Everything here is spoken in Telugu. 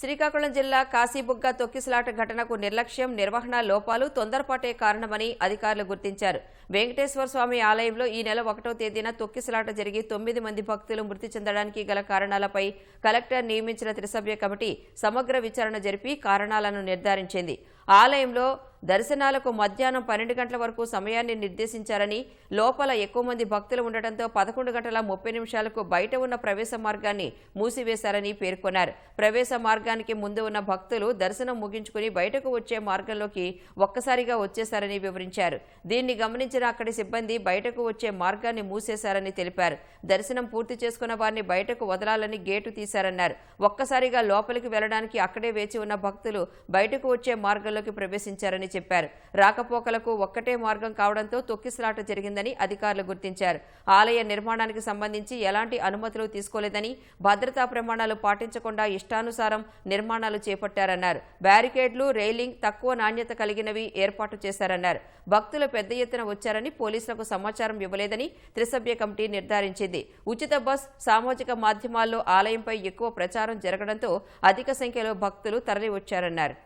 శ్రీకాకుళం జిల్లా కాశీబుగ్గ తొక్కిసలాట ఘటనకు నిర్లక్ష్యం నిర్వహణ లోపాలు తొందరపాటే కారణమని అధికారులు గుర్తించారు. వెంకటేశ్వర స్వామి ఆలయంలో ఈ నెల ఒకటో తేదీన తొక్కిసలాట జరిగి తొమ్మిది మంది భక్తులు మృతి చెందడానికి గల కారణాలపై కలెక్టర్ నియమించిన త్రిసభ్య కమిటీ సమగ్ర విచారణ జరిపి కారణాలను నిర్ధారించింది. ఆలయంలో దర్శనాలకు మధ్యాహ్నం పన్నెండు గంటల వరకు సమయాన్ని నిర్దేశించారని లోపల ఎక్కువ మంది భక్తులు ఉండటంతో పదకొండు గంటల ముప్పై నిమిషాలకు బయట ఉన్న ప్రవేశ మార్గాన్ని మూసివేశారని పేర్కొన్నారు. ప్రవేశ మార్గానికి ముందు ఉన్న భక్తులు దర్శనం ముగించుకుని బయటకు వచ్చే మార్గంలోకి ఒక్కసారిగా వచ్చేశారని వివరించారు. దీన్ని గమనించిన అక్కడి సిబ్బంది బయటకు వచ్చే మార్గాన్ని మూసేశారని తెలిపారు. దర్శనం పూర్తి చేసుకున్న వారిని బయటకు వదలాలని గేటు తీశారన్నారు. ఒక్కసారిగా లోపలికి వెళ్ళడానికి అక్కడే వేచి ఉన్న భక్తులు బయటకు వచ్చే మార్గంలోకి ప్రవేశించారని చెప్పారు. రాకపోకలకు ఒక్కటే మార్గం కావడంతో తొక్కిసలాట జరిగిందని అధికారులు గుర్తించారు. ఆలయ నిర్మాణానికి సంబంధించి ఎలాంటి అనుమతులు తీసుకోలేదని భద్రతా ప్రమాణాలు పాటించకుండా ఇష్టానుసారం నిర్మాణాలు చేపట్టారన్నారు. బ్యారికేడ్లు రైలింగ్ తక్కువ నాణ్యత కలిగినవి ఏర్పాటు చేశారన్నారు. భక్తులు పెద్ద ఎత్తున వచ్చారని పోలీసులకు సమాచారం ఇవ్వలేదని త్రిసభ్య కమిటీ నిర్ధారించింది. ఉచిత బస్ సామాజిక మాధ్యమాల్లో ఆలయంపై ఎక్కువ ప్రచారం జరగడంతో అధిక సంఖ్యలో భక్తులు తరలివచ్చారన్నారు.